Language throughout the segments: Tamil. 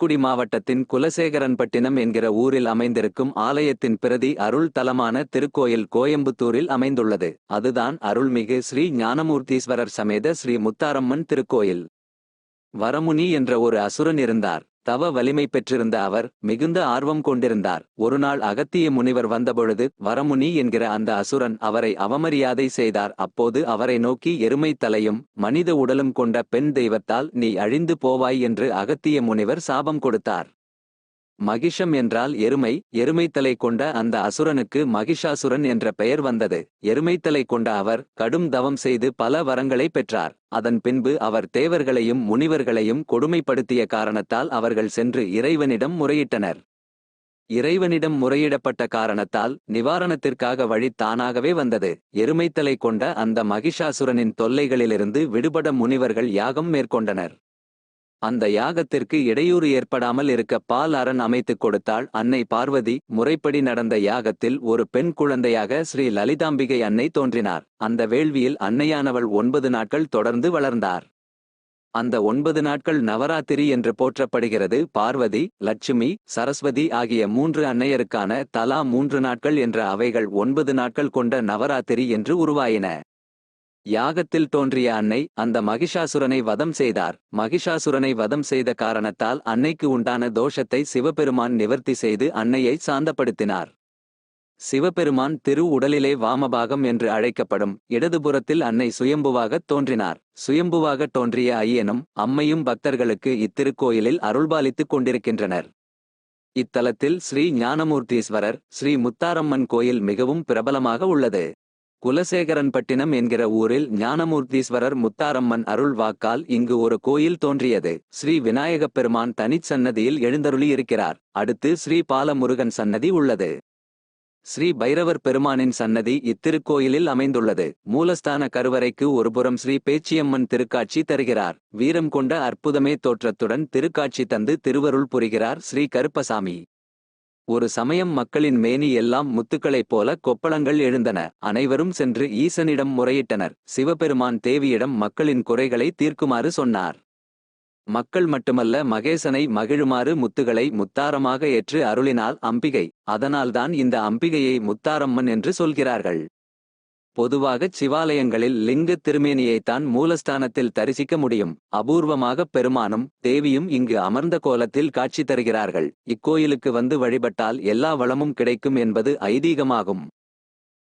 தூத்துக்குடி மாவட்டத்தின் குலசேகரன்பட்டினம் என்கிற ஊரில் அமைந்திருக்கும் ஆலயத்தின் பிரதி அருள் தலமான திருக்கோயில் கோயம்புத்தூரில் அமைந்துள்ளது. அதுதான் அருள்மிகு ஸ்ரீ ஞானமூர்த்தீஸ்வரர் சமேத ஸ்ரீ முத்தாரம்மன் திருக்கோயில். வரமுனி என்ற ஒரு அசுரன் இருந்தார். தவ வலிமை பெற்றிருந்த அவர் மிகுந்த ஆர்வம் கொண்டிருந்தார். ஒருநாள் அகத்திய முனிவர் வந்தபொழுது வரமுனி என்கிற அந்த அசுரன் அவரை அவமரியாதை செய்தார். அப்போது அவரை நோக்கி எருமை தலையும் மனித உடலும் கொண்ட பெண் தெய்வத்தால் நீ அழிந்து போவாய் என்று அகத்திய முனிவர் சாபம் கொடுத்தார். மகிஷம் என்றால் எருமை எருமைத்தலை கொண்ட அந்த அசுரனுக்கு மகிஷாசுரன் என்ற பெயர் வந்தது. எருமைத்தலை கொண்ட அவர் கடும் தவம் செய்து பல வரங்களை பெற்றார். அதன் பின்பு அவர் தேவர்களையும் முனிவர்களையும் கொடுமைப்படுத்திய காரணத்தால் அவர்கள் சென்று இறைவனிடம் முறையிட்டனர். இறைவனிடம் முறையிடப்பட்ட காரணத்தால் நிவாரணத்திற்காக வழி தானாகவே வந்தது. எருமைத்தலை கொண்ட அந்த மகிஷாசுரனின் தொல்லைகளிலிருந்து விடுபட முனிவர்கள் யாகம் மேற்கொண்டனர். அந்த யாகத்திற்கு இடையூறு ஏற்படாமல் இருக்க பால் அரண் அமைத்துக் கொடுத்தாள். அன்னை பார்வதி முறைப்படி நடந்த யாகத்தில் ஒரு பெண் குழந்தையாக ஸ்ரீ லலிதாம்பிகை அன்னை தோன்றினார். அந்த வேள்வியில் அன்னையானவள் ஒன்பது நாட்கள் தொடர்ந்து வளர்ந்தார். அந்த ஒன்பது நாட்கள் நவராத்திரி என்று போற்றப்படுகிறது. பார்வதி லட்சுமி சரஸ்வதி ஆகிய மூன்று அன்னையருக்கான தலா மூன்று நாட்கள் என்ற அவைகள் ஒன்பது நாட்கள் கொண்ட நவராத்திரி என்று உருவாயின. யாகத்தில் தோன்றிய அன்னை அந்த மகிஷாசுரனை வதம் செய்தார். மகிஷாசுரனை வதம் செய்த காரணத்தால் அன்னைக்கு உண்டான தோஷத்தை சிவபெருமான் நிவர்த்தி செய்து அன்னையை சாந்தப்படுத்தினார். சிவபெருமான் திரு உடலிலே வாமபாகம் என்று அழைக்கப்படும் இடதுபுறத்தில் அன்னை சுயம்புவாகத் தோன்றினார். சுயம்புவாகத் தோன்றிய ஐயனும் அம்மையும் பக்தர்களுக்கு இத்திருக்கோயிலில் அருள்பாலித்துக் கொண்டிருக்கின்றனர். இத்தலத்தில் ஸ்ரீ ஞானமூர்த்தீஸ்வரர் ஸ்ரீ முத்தாரம்மன் கோயில் மிகவும் பிரபலமாக உள்ளது. குலசேகரன்பட்டினம் என்கிற ஊரில் ஞானமூர்த்தீஸ்வரர் முத்தாரம்மன் அருள் வாக்கால் இங்கு ஒரு கோயில் தோன்றியது. ஸ்ரீ விநாயகப் பெருமான் தனிச்சன்னதியில் எழுந்தருளி இருக்கிறார் அடுத்து ஸ்ரீ பாலமுருகன் சன்னதி உள்ளது. ஸ்ரீ பைரவர் பெருமானின் சன்னதி இத்திருக்கோயிலில் அமைந்துள்ளது. மூலஸ்தான கருவறைக்கு ஒருபுறம் ஸ்ரீ பேச்சியம்மன் திருக்காட்சி தருகிறார். வீரம் கொண்ட அற்புதமே தோற்றத்துடன் திருக்காட்சி தந்து திருவருள் புரிகிறார் ஸ்ரீ கருப்பசாமி. ஒரு சமயம் மக்களின் மேனி எல்லாம் முத்துக்களைப் போல கொப்பளங்கள் எழுந்தன. அனைவரும் சென்று ஈசனிடம் முறையிட்டனர். சிவபெருமான் தேவியிடம் மக்களின் குறைகளை தீர்க்குமாறு சொன்னார். மக்கள் மட்டுமல்ல மகேசனை மகிழுமாறு முத்துகளை முத்தாரமாக ஏற்று அருளினால் அம்பிகை. அதனால்தான் இந்த அம்பிகையை முத்தாரம்மன் என்று சொல்கிறார்கள். பொதுவாகச் சிவாலயங்களில் லிங்க திருமேனியைத்தான் மூலஸ்தானத்தில் தரிசிக்க முடியும். அபூர்வமாகப் பெருமானும் தேவியும் இங்கு அமர்ந்த கோலத்தில் காட்சி தருகிறார்கள். இக்கோயிலுக்கு வந்து வழிபட்டால் எல்லா வளமும் கிடைக்கும் என்பது ஐதீகமாகும்.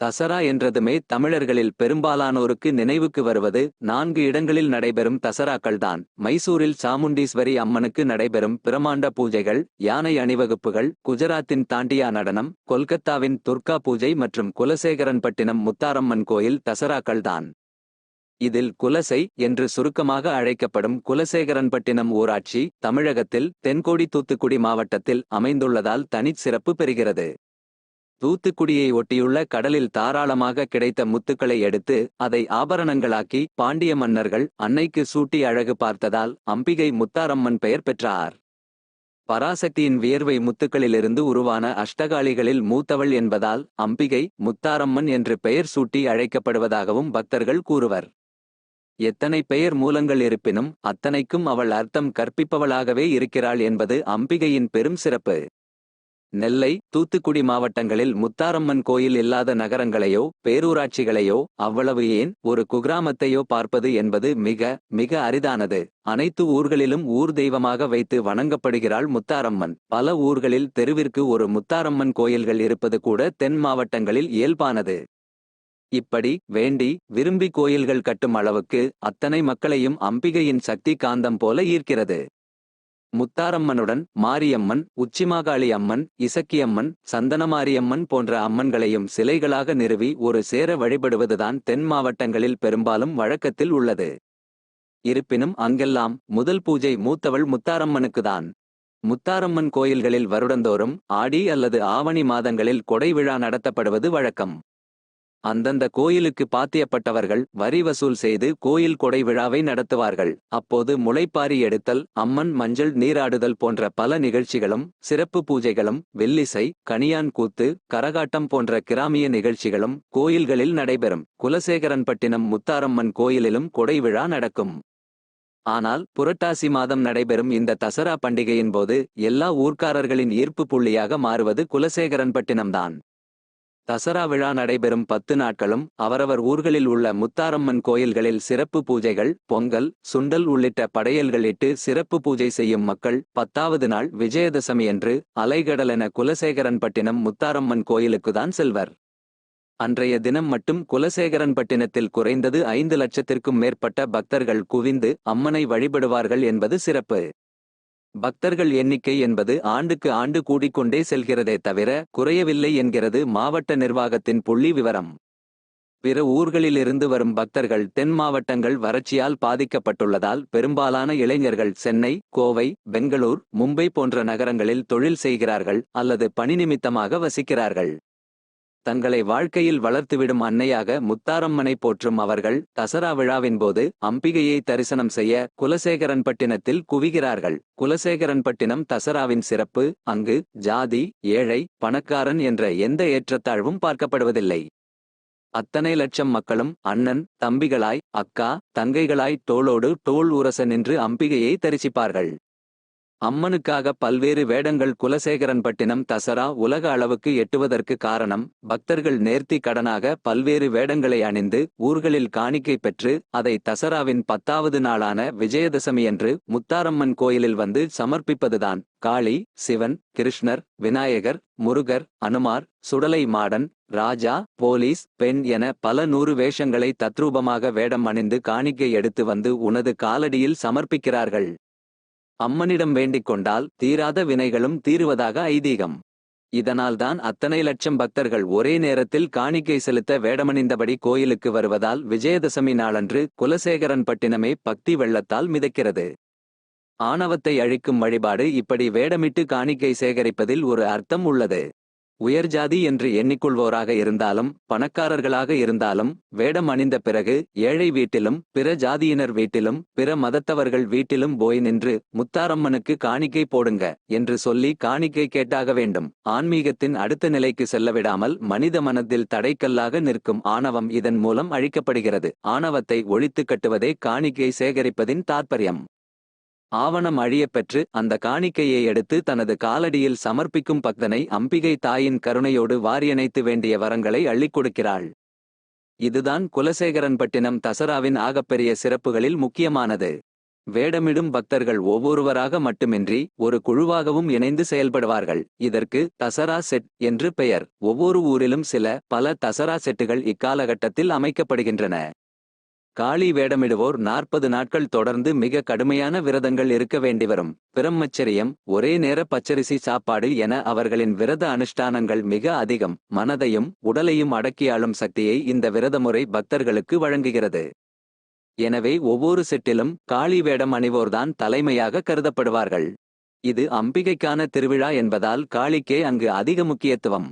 தசரா என்றதுமே தமிழர்களில் பெரும்பாலானோருக்கு நினைவுக்கு வருவது நான்கு இடங்களில் நடைபெறும் தசராக்கள்தான். மைசூரில் சாமுண்டீஸ்வரி அம்மனுக்கு நடைபெறும் பிரமாண்ட பூஜைகள் யானை அணிவகுப்புகள் குஜராத்தின் தாண்டியா நடனம் கொல்கத்தாவின் துர்கா பூஜை மற்றும் குலசேகரன்பட்டினம் முத்தாரம்மன் கோயில் தசராக்கள்தான். இதில் குலசை என்று சுருக்கமாக அழைக்கப்படும் குலசேகரன்பட்டினம் ஊராட்சி தமிழகத்தில் தென்கோடி தூத்துக்குடி மாவட்டத்தில் அமைந்துள்ளதால் தனிச் சிறப்பு பெறுகிறது. தூத்துக்குடியை ஒட்டியுள்ள கடலில் தாராளமாக கிடைத்த முத்துக்களை எடுத்து அதை ஆபரணங்களாக்கி பாண்டிய மன்னர்கள் அன்னைக்கு சூட்டி அழகு பார்த்ததால் அம்பிகை முத்தாரம்மன் பெயர் பெற்றார். பராசக்தியின் வியர்வை முத்துக்களிலிருந்து உருவான அஷ்டகாளிகளில் மூத்தவள் என்பதால் அம்பிகை முத்தாரம்மன் என்று பெயர் சூட்டி அழைக்கப்படுவதாகவும் பக்தர்கள் கூறுவர். எத்தனை பெயர் மூலங்கள் இருப்பினும் அத்தனைக்கும் அவள் அர்த்தம் கற்பிப்பவளாகவே இருக்கிறாள் என்பது அம்பிகையின் பெரும் சிறப்பு. நெல்லை தூத்துக்குடி மாவட்டங்களில் முத்தாரம்மன் கோயில் இல்லாத நகரங்களையோ பேரூராட்சிகளையோ அவ்வளவு ஏன் ஒரு குகிராமத்தையோ பார்ப்பது என்பது மிக மிக அரிதானது. அனைத்து ஊர்களிலும் ஊர் தெய்வமாக வைத்து வணங்கப்படுகிறாள் முத்தாரம்மன். பல ஊர்களில் தெருவிற்கு ஒரு முத்தாரம்மன் கோயில்கள் இருப்பது கூட தென் மாவட்டங்களில் இயல்பானது. இப்படி வேண்டி விரும்பி கோயில்கள் கட்டும் அளவுக்கு அத்தனை மக்களையும் அம்பிகையின் சக்தி காந்தம் போல ஈர்க்கிறது. முத்தாரம்மனுடன் மாரியம்மன் உச்சிமாகாளி அம்மன் இசக்கியம்மன் சந்தனமாரியம்மன் போன்ற அம்மன்களையும் சிலைகளாக நிறுவி ஒரு சேர வழிபடுவதுதான் தென் மாவட்டங்களில் பெரும்பாலும் வழக்கத்தில் உள்ளது. இருப்பினும் அங்கெல்லாம் முதல் பூஜை மூத்தவள் முத்தாரம்மனுக்குதான். முத்தாரம்மன் கோயில்களில் வருடந்தோறும் ஆடி அல்லது ஆவணி மாதங்களில் கொடை விழா நடத்தப்படுவது வழக்கம். அந்தந்த கோயிலுக்கு பாத்தியப்பட்டவர்கள் வரி வசூல் செய்து கோயில் கொடை விழாவை நடத்துவார்கள். அப்போது முளைப்பாரி எடுத்தல் அம்மன் மஞ்சள் நீராடுதல் போன்ற பல நிகழ்ச்சிகளும் சிறப்பு பூஜைகளும் வெள்ளிசை கணியான் கூத்து கரகாட்டம் போன்ற கிராமிய நிகழ்ச்சிகளும் கோயில்களில் நடைபெறும். குலசேகரன்பட்டினம் முத்தாரம்மன் கோயிலிலும் கொடை விழா நடக்கும். ஆனால் புரட்டாசி மாதம் நடைபெறும் இந்த தசரா பண்டிகையின் போது எல்லா ஊர்க்காரர்களின் ஈர்ப்பு புள்ளியாக மாறுவது குலசேகரன்பட்டினம்தான். தசரா விழா நடைபெறும் பத்து நாட்களும் அவரவர் ஊர்களில் உள்ள முத்தாரம்மன் கோயில்களில் சிறப்பு பூஜைகள் பொங்கல் சுண்டல் உள்ளிட்ட படையல்களிட்டு சிறப்பு பூஜை செய்யும் மக்கள் பத்தாவது நாள் விஜயதசமியன்று அலைகடலென குலசேகரன்பட்டினம் முத்தாரம்மன் கோயிலுக்குதான் செல்வர். அன்றைய தினம் மட்டும் குலசேகரன்பட்டினத்தில் குறைந்தது ஐந்து லட்சத்திற்கும் மேற்பட்ட பக்தர்கள் குவிந்து அம்மனை வழிபடுவார்கள் என்பது சிறப்பு. பக்தர்கள் எண்ணிக்கை என்பது ஆண்டுக்கு ஆண்டு கூடிக்கொண்டே செல்கிறதே தவிர குறையவில்லை என்கிறது மாவட்ட நிர்வாகத்தின் புள்ளி விவரம். பிற ஊர்களிலிருந்து வரும் பக்தர்கள் தென் மாவட்டங்கள் வறட்சியால் பாதிக்கப்பட்டுள்ளதால் பெரும்பாலான இளைஞர்கள் சென்னை கோவை பெங்களூர் மும்பை போன்ற நகரங்களில் தொழில் செய்கிறார்கள் அல்லது பணி நிமித்தமாக வசிக்கிறார்கள். தங்களை வாழ்க்கையில் வளர்த்துவிடும் அன்னையாக முத்தாரம்மனை போற்றும் அவர்கள் தசரா விழாவின் போது அம்பிகையை தரிசனம் செய்ய குலசேகரன்பட்டினத்தில் குவிகிறார்கள். குலசேகரன்பட்டினம் தசராவின் சிறப்பு அங்கு ஜாதி ஏழை பணக்காரன் என்ற எந்த ஏற்றத்தாழ்வும் பார்க்கப்படுவதில்லை. அத்தனை லட்சம் மக்களும் அண்ணன் தம்பிகளாய் அக்கா தங்கைகளாய் தோளோடு தோள் உரச நின்று அம்பிகையை தரிசிப்பார்கள். அம்மனுக்காக பல்வேறு வேடங்கள் குலசேகரன்பட்டினம் தசரா உலக அளவுக்கு எட்டுவதற்கு காரணம் பக்தர்கள் நேர்த்தி கடனாக பல்வேறு வேடங்களை அணிந்து ஊர்களில் காணிக்கை பெற்று அதை தசராவின் பத்தாவது நாளான விஜயதசமியன்று முத்தாரம்மன் கோயிலில் வந்து சமர்ப்பிப்பதுதான். காளி சிவன் கிருஷ்ணர் விநாயகர் முருகர் அனுமார் சுடலை மாடன் ராஜா போலீஸ் பெண் என பல நூறு வேஷங்களை தத்ரூபமாக வேடம் அணிந்து காணிக்கை எடுத்து வந்து உனது காலடியில் சமர்ப்பிக்கிறார்கள். அம்மனிடம் வேண்டிக் கொண்டால் தீராத வினைகளும் தீருவதாக ஐதீகம். இதனால்தான் அத்தனை லட்சம் பக்தர்கள் ஒரே நேரத்தில் காணிக்கை செலுத்த வேடமணிந்தபடி கோயிலுக்கு வருவதால் விஜயதசமி நாளன்று குலசேகரன்பட்டினமே பக்தி வெள்ளத்தால் மிதக்கிறது. ஆணவத்தை அழிக்கும் வழிபாடு இப்படி வேடமிட்டு காணிக்கை சேகரிப்பதில் ஒரு அர்த்தம் உள்ளது. உயர்ஜாதி என்று எண்ணிக்கொள்வோராக இருந்தாலும் பணக்காரர்களாக இருந்தாலும் வேடம் அணிந்த பிறகு ஏழை வீட்டிலும் பிற ஜாதியினர் வீட்டிலும் பிற மதத்தவர்கள் வீட்டிலும் போய் நின்று முத்தாரம்மனுக்கு காணிக்கை போடுங்க என்று சொல்லி காணிக்கை கேட்டாக வேண்டும். ஆன்மீகத்தின் அடுத்த நிலைக்கு செல்லவிடாமல் மனித மனத்தில் தடைக்கல்லாக நிற்கும் ஆணவம் இதன் மூலம் அழிக்கப்படுகிறது. ஆணவத்தை ஒழித்து கட்டுவதே காணிக்கை சேகரிப்பதின் தாற்பயம். ஆவணம் அழியப்பெற்று அந்த காணிக்கையை எடுத்து தனது காலடியில் சமர்ப்பிக்கும் பக்தனை அம்பிகை தாயின் கருணையோடு வாரியணைத்து வேண்டிய வரங்களை அள்ளிக் கொடுக்கிறாள். இதுதான் குலசேகரன்பட்டினம் தசராவின் ஆகப்பெரிய சிறப்புகளில் முக்கியமானது. வேடமிடும் பக்தர்கள் ஒவ்வொருவராக மட்டுமின்றி ஒரு குழுவாகவும் இணைந்து செயல்படுவார்கள். இதற்கு தசரா செட் என்று பெயர். ஒவ்வொரு ஊரிலும் சில பல தசரா செட்டுகள் இக்காலகட்டத்தில் அமைக்கப்படுகின்றன. காளி வேடமிடுவோர் நாற்பது நாட்கள் தொடர்ந்து மிக கடுமையான விரதங்கள் இருக்க வேண்டி வரும் பிரம்மச்சரியம் ஒரே நேர பச்சரிசி சாப்பாடு என அவர்களின் விரத அனுஷ்டானங்கள் மிக அதிகம். மனதையும் உடலையும் அடக்கியாளும் சக்தியை இந்த விரதமுறை பக்தர்களுக்கு வழங்குகிறது. எனவே ஒவ்வொரு செட்டிலும் காளி வேடம் அணிவோர்தான் தலைமையாக கருதப்படுவார்கள். இது அம்பிகைக்கான திருவிழா என்பதால் காளிக்கே அங்கு அதிக முக்கியத்துவம்.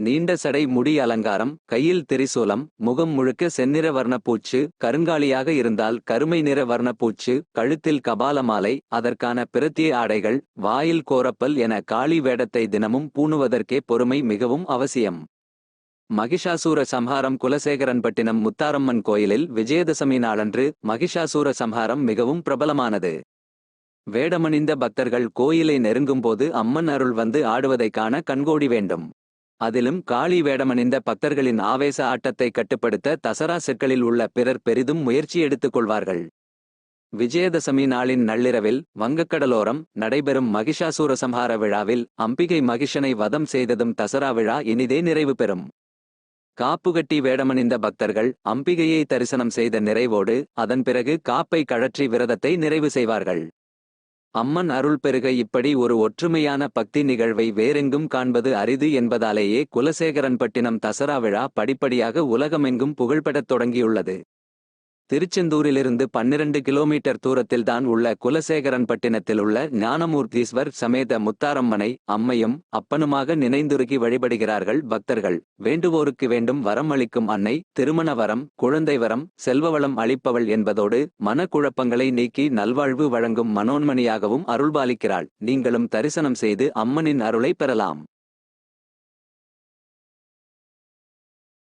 நீண்ட சடை முடி அலங்காரம் கையில் திரிசூலம் முகம் முழுக்க செந்நிற வர்ணப்பூச்சு கருங்காலியாக இருந்தால் கருமை நிற வர்ணப்பூச்சு கழுத்தில் கபாலமாலை அதற்கான பிரத்திய ஆடைகள் வாயில் கோரப்பல் என காளி வேடத்தை தினமும் பூணுவதற்கே பொறுமை மிகவும் அவசியம். மகிஷாசூர சம்ஹாரம் குலசேகரன்பட்டினம் முத்தாரம்மன் கோயிலில் விஜயதசமி நாளன்று மகிஷாசூர சம்ஹாரம் மிகவும் பிரபலமானது. வேடமணிந்த பக்தர்கள் கோயிலை நெருங்கும்போது அம்மன் அருள் வந்து ஆடுவதைக் காண கண்கோடி வேண்டும். அதிலும் காளி வேடமணிந்த பக்தர்களின் ஆவேச ஆட்டத்தை கட்டுப்படுத்த தசரா செற்களில் உள்ள பிறர் பெரிதும் முயற்சி எடுத்துக் கொள்வார்கள். விஜயதசமி நாளின் நள்ளிரவில் வங்கக்கடலோரம் நடைபெறும் மகிஷாசூர சம்ஹார விழாவில் அம்பிகை மகிஷனை வதம் செய்ததும் தசரா விழா இனிதே நிறைவு பெறும். காப்புகட்டி வேடமணிந்த பக்தர்கள் அம்பிகையை தரிசனம் செய்த நிறைவோடு அதன் பிறகு காப்பை கழற்றி விரதத்தை நிறைவு செய்வார்கள். அம்மன் அருள் பெருக இப்படி ஒரு ஒற்றுமையான பக்தி நிகழ்வை வேறெங்கும் காண்பது அரிது என்பதாலேயே குலசேகரன்பட்டினம் தசரா விழா படிப்படியாக உலகமெங்கும் புகழ்பெறத் தொடங்கியுள்ளது. திருச்செந்தூரிலிருந்து பன்னிரண்டு கிலோமீட்டர் தூரத்தில்தான் உள்ள குலசேகரன்பட்டினத்தில் உள்ள ஞானமூர்த்தீஸ்வர் சமேத முத்தாரம்மனை அம்மையும் அப்பனுமாக நினைந்துருகி வழிபடுகிறார்கள் பக்தர்கள். வேண்டுவோருக்கு வேண்டும் வரம் அளிக்கும் அன்னை திருமண வரம் குழந்தை வரம் செல்வவளம் அளிப்பவள் என்பதோடு மனக்குழப்பங்களை நீக்கி நல்வாழ்வு வழங்கும் மனோன்மணியாகவும் அருள்பாலிக்கிறாள். நீங்களும் தரிசனம் செய்து அம்மனின் அருளை பெறலாம்.